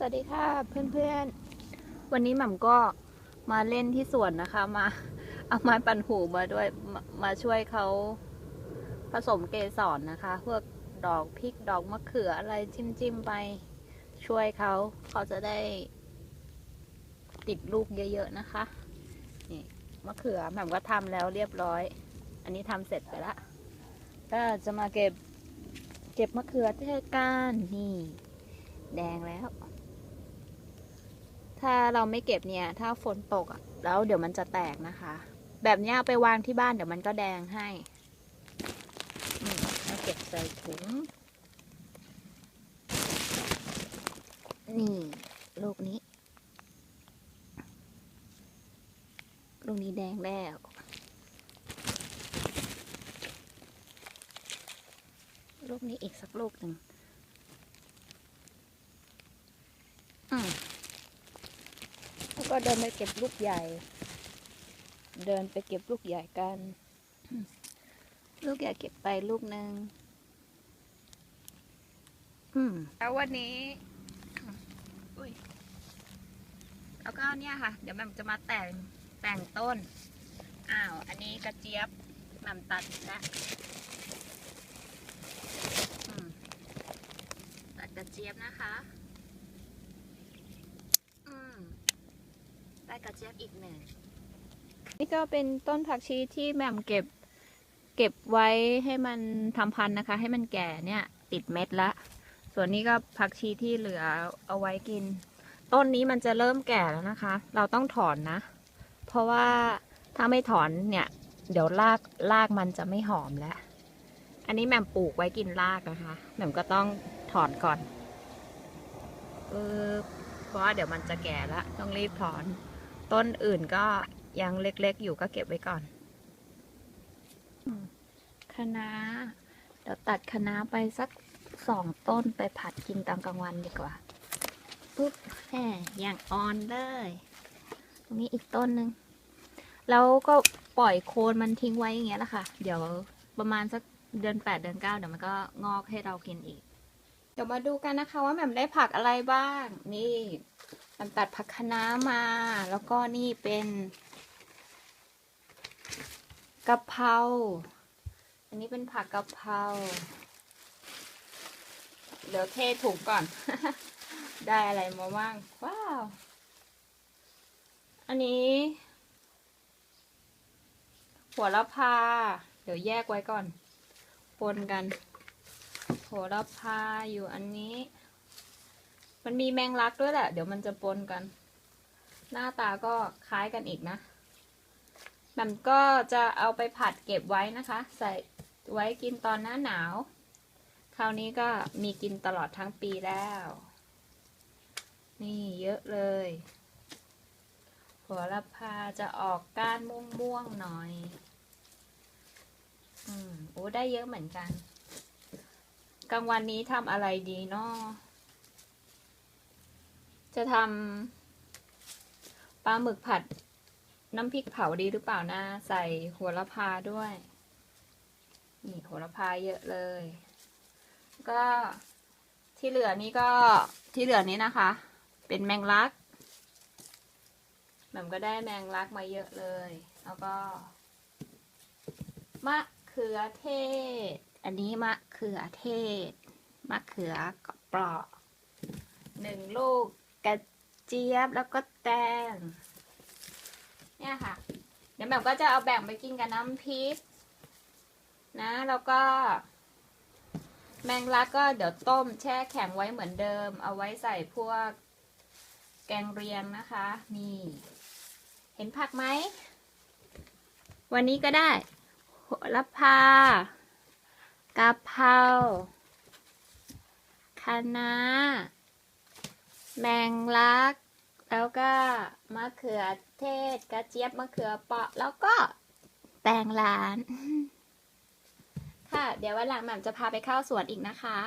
สวัสดีค่ะเพื่อนๆ วันนี้หม่ำก็มาเล่นที่สวนนะคะ มาเอาไม้ปั่นหูมาด้วยมามาช่วยเขาผสมเกสรนะคะพวกดอกพริกดอกมะเขืออะไรจิ้มจิ้มๆไปช่วยเขาเขาจะได้ ติดลูกเยอะๆนะคะนี่มะเขือหม่ำก็ทำแล้วเรียบร้อย อันนี้ทำเสร็จไปละก็จะมาเก็บเก็บมะเขือเทศกันนี่ แดงแล้ว ถ้าเราไม่เก็บเนี่ย ถ้าฝนตกอะแล้วเดี๋ยวมันจะแตกนะคะ แบบนี้เอาไปวางที่บ้านเดี๋ยวมันก็แดงให้นี่มาเก็บใส่ถุง นี่ลูกนี้ ลูกนี้แดงแล้วลูกนี้อีกสักลูกหนึ่งอืม แล้ว ก็เดินไปเก็บลูกใหญ่ เดินไปเก็บลูกใหญ่กัน ลูกใหญ่เก็บไปลูกหนึ่งอืมแล้ววันนี้อุ้ยแล้วก็เนี่ยค่ะ เดี๋ยวแม่จะมาแต่งแต่งต้น อ้าว อันนี้กระเจี๊ยบแม่มตัดแล้วตัดกระเจี๊ยบนะคะ อืม ได้กระเจี๊ยบอีกหนึ่งนี่ก็เป็นต้นผักชีที่แหม่มเก็บ เก็บไว้ให้มันทำพันธุ์นะคะ ให้มันแก่เนี่ยติดเม็ดละ ส่วนนี้ก็ผักชีที่เหลือเอาไว้กิน ต้นนี้มันจะเริ่มแก่แล้วนะคะ เราต้องถอนนะ เพราะว่าถ้าไม่ถอนเนี่ย เดี๋ยวรากรากมันจะไม่หอมแล้ว อันนี้แหม่มปลูกไว้กินรากนะคะแหม่มก็ต้องถอนก่อนเออเพราะว่าเดี๋ยวมันจะแก่แล้วต้องรีบถอน ต้นอื่นก็ยังเล็กๆอยู่ก็เก็บไว้ก่อนอืมคะน้าเดี๋ยวตัดคะน้าไปสักสองต้นไปผัดกินตามกลางวันดีกว่าปุ๊บแหมอย่างอ่อนเลยตรงนี้อีกต้นหนึ่งแล้วก็ปล่อยโคนมันทิ้งไว้อย่างเงี้ยแหละค่ะ เดี๋ยวประมาณสักเดือนแปดเดือนเก้าเดี๋ยวมันก็งอกให้เรากินอีก เดี๋ยวมาดูกันนะคะว่าแหม่มได้ผักอะไรบ้าง นี่แห ม่มตัดผักคะน้ามา แล้วก็นี่เป็นกะเพรา อันนี้เป็นผักกะเพรา เดี๋ยวเทถุงก่อน ได้อะไรมาบ้าง ว้าว อันนี้ หัวละพา เดี๋ยวแยกไว้ก่อน ปนกันโหระพาอยู่อันนี้ มันมีแมงลักด้วยแหละ เดี๋ยวมันจะปนกัน หน้าตาก็คล้ายกันอีกนะมันก็จะเอาไปผัดเก็บไว้นะคะ ใส่ไว้กินตอนหน้าหนาว คราวนี้ก็มีกินตลอดทั้งปีแล้ว นี่เยอะเลย หัวละพาจะออกก้านม่วงๆหน่อย อืมโอ้ได้เยอะเหมือนกัน กลางวันนี้ทำอะไรดีเนาะ จะทำปลาหมึกผัดน้ำพริกเผาดีหรือเปล่านะ ใส่หัวละพาด้วย นี่หัวละพาเยอะเลย ก็ที่เหลือนี้ก็ที่เหลือนี้นะคะ เป็นแมงลักแหม่มก็ได้แมงลักมาเยอะเลย แล้วก็มะเขือเทศ อันนี้มะเขือเทศ มะเขือเปราะหนึ่งลูก ระเจี๊ยบแล้วก็แตงเนี่ยค่ะ เดี๋ยวแบบก็จะเอาแบ่งไปกินกับน้ำพริก นะ แล้วก็ แมงลักก็เดี๋ยวต้มแช่แข็งไว้เหมือนเดิม เอาไว้ใส่พวกแกงเรียงนะคะ นี่ เห็นผักไหม วันนี้ก็ได้โหระพากะเพราคะน้า แมงลัก แล้วก็มะเขือเทศกระเจี๊ยบมะเขือเปราะ แล้วก็แตงล้าน ค่ะ เดี๋ยววันหลังแหม่มจะพาไปเข้าสวนอีกนะคะ